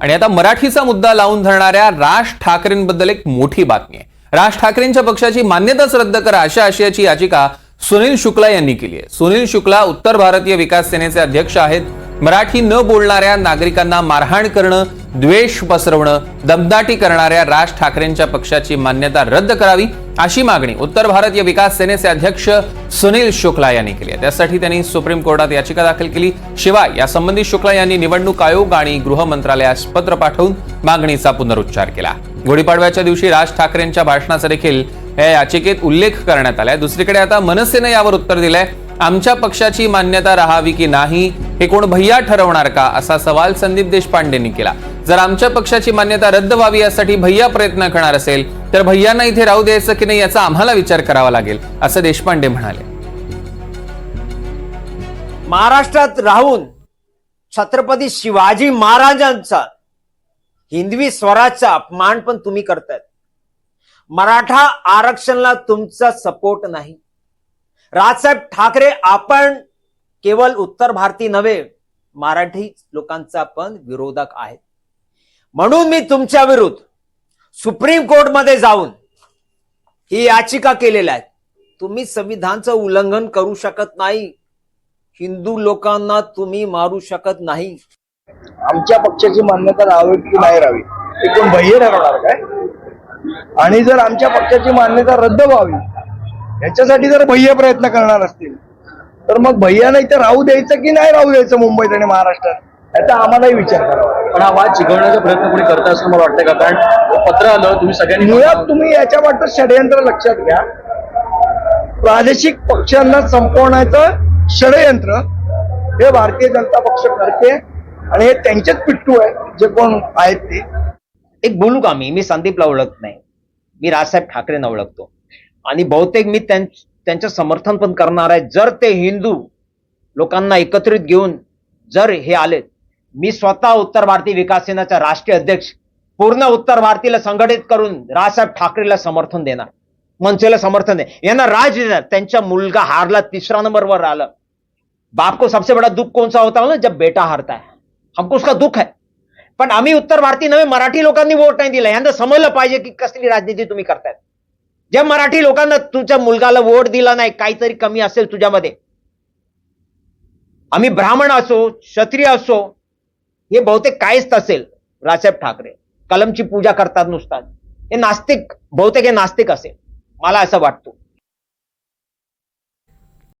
आणि आता मराठीचा मुद्दा लावून धरणाऱ्या राज ठाकरेंबद्दल एक मोठी बातमी आहे. राज ठाकरेंच्या पक्षाची मान्यताच रद्द करा अशा आशयाची याचिका सुनील शुक्ला यांनी केली आहे. सुनील शुक्ला उत्तर भारतीय विकास सेनेचे अध्यक्ष आहेत. मराठी न बोलणाऱ्या नागरिकांना मारहाण करणं द्वेष पसरवणं दमदाटी करणाऱ्या राज ठाकरेंच्या पक्षाची मान्यता रद्द करावी अशी मागणी उत्तर भारतीय विकास सेनेचे अध्यक्ष सुनील शुक्ला यांनी केली आहे. त्यासाठी त्यांनी सुप्रीम कोर्टात याचिका दाखल केली. शिवाय यासंबंधी शुक्ला यांनी निवडणूक आयोग आणि गृह मंत्रालयास पत्र पाठवून मागणीचा पुनरुच्चार केला. गुढीपाडव्याच्या दिवशी राज ठाकरेंच्या भाषणाचा देखील या याचिकेत उल्लेख करण्यात आलाय. दुसरीकडे आता मनसेने यावर उत्तर दिलंय. आमच्या पक्षाची मान्यता राहावी की नाही हे कोण भैया ठरवणार का? असा सवाल संदीप देशपांडेंनी केला. जर आमच्या पक्षाची मान्यता रद्द व्हावी यासाठी भैया प्रयत्न करणार असेल तर भैयांना इथे राहू द्यायचं की नाही याचा आम्हाला विचार करावा लागेल असं देशपांडे म्हणाले. महाराष्ट्रात राहून छत्रपती शिवाजी महाराजांचा हिंदवी स्वराजचा अपमान पण तुम्ही करतायत. मराठा आरक्षणला तुमचा सपोर्ट नाही. राजसाहेब ठाकरे आपण केवळ उत्तर भारतीय नव्हे मराठी लोकांचा पण विरोधक आहेत. म्हणून मी तुमच्या विरुद्ध सुप्रीम कोर्टमध्ये जाऊन ही याचिका केलेल्या आहे तुम्ही संविधानचं उल्लंघन करू शकत नाही. हिंदू लोकांना तुम्ही मारू शकत नाही. आमच्या पक्षाची मान्यता राहावी की नाही राहावी ते कोण भय्य ठरवणार काय? आणि जर आमच्या पक्षाची मान्यता रद्द व्हावी याच्यासाठी जर भय्य प्रयत्न करणार असतील तर मग भय्या नाही तर राहू द्यायचं की नाही राहू द्यायचं मुंबईत आणि महाराष्ट्रात? याचा आम्हालाही विचार करावा. पण हा वाद चिघळण्याचा प्रयत्न कोणी करता असं मला वाटतं का? कारण पत्र आलं तुम्ही सगळ्यांनी मुळात तुम्ही याच्या वाटत षडयंत्र लक्षात घ्या. प्रादेशिक पक्षांना संपवण्याचं षडयंत्र हे भारतीय जनता पक्ष करते आणि हे त्यांचेच पिट्टू आहे जे कोण आहेत ते. एक बोलू का मी? मी संदीपला ओळखत नाही. मी राजसाहेब ठाकरेंना ओळखतो. आणि बहुतेक मी त्यां- त्यांचं समर्थन पण करणार आहे. जर ते हिंदू लोकांना एकत्रित घेऊन जर हे आले मी स्वतः उत्तर भारतीय विकास सेनाचा राष्ट्रीय अध्यक्ष पूर्ण उत्तर भारतीला संघटित करून राजसाहेब ठाकरेला समर्थन देणार मनसेला समर्थन दे. यांना राज देणार त्यांचा मुलगा हारला तिसरा नंबरवर आला. बाप को सबसे बड़ा दुख कौन सा होता ना जब बेटा हारता है. हमको उसका दुख है. पण आम्ही उत्तर भारतीय नव्हे मराठी लोकांनी वोट नाही दिला. यांना समजलं पाहिजे की कसली राजनीती तुम्ही करतायत ज्या मराठी लोकांना तुझ्या मुलगाला वोट दिला नाही काहीतरी कमी असेल तुझ्यामध्ये. आम्ही ब्राह्मण असो क्षत्रिय असो हे बहुतेक कायच असेल राजसाहेब ठाकरे. कलमची पूजा करतात नुसतात हे नास्तिक बहुतेक हे नास्तिक असेल. मला असं वाटतं.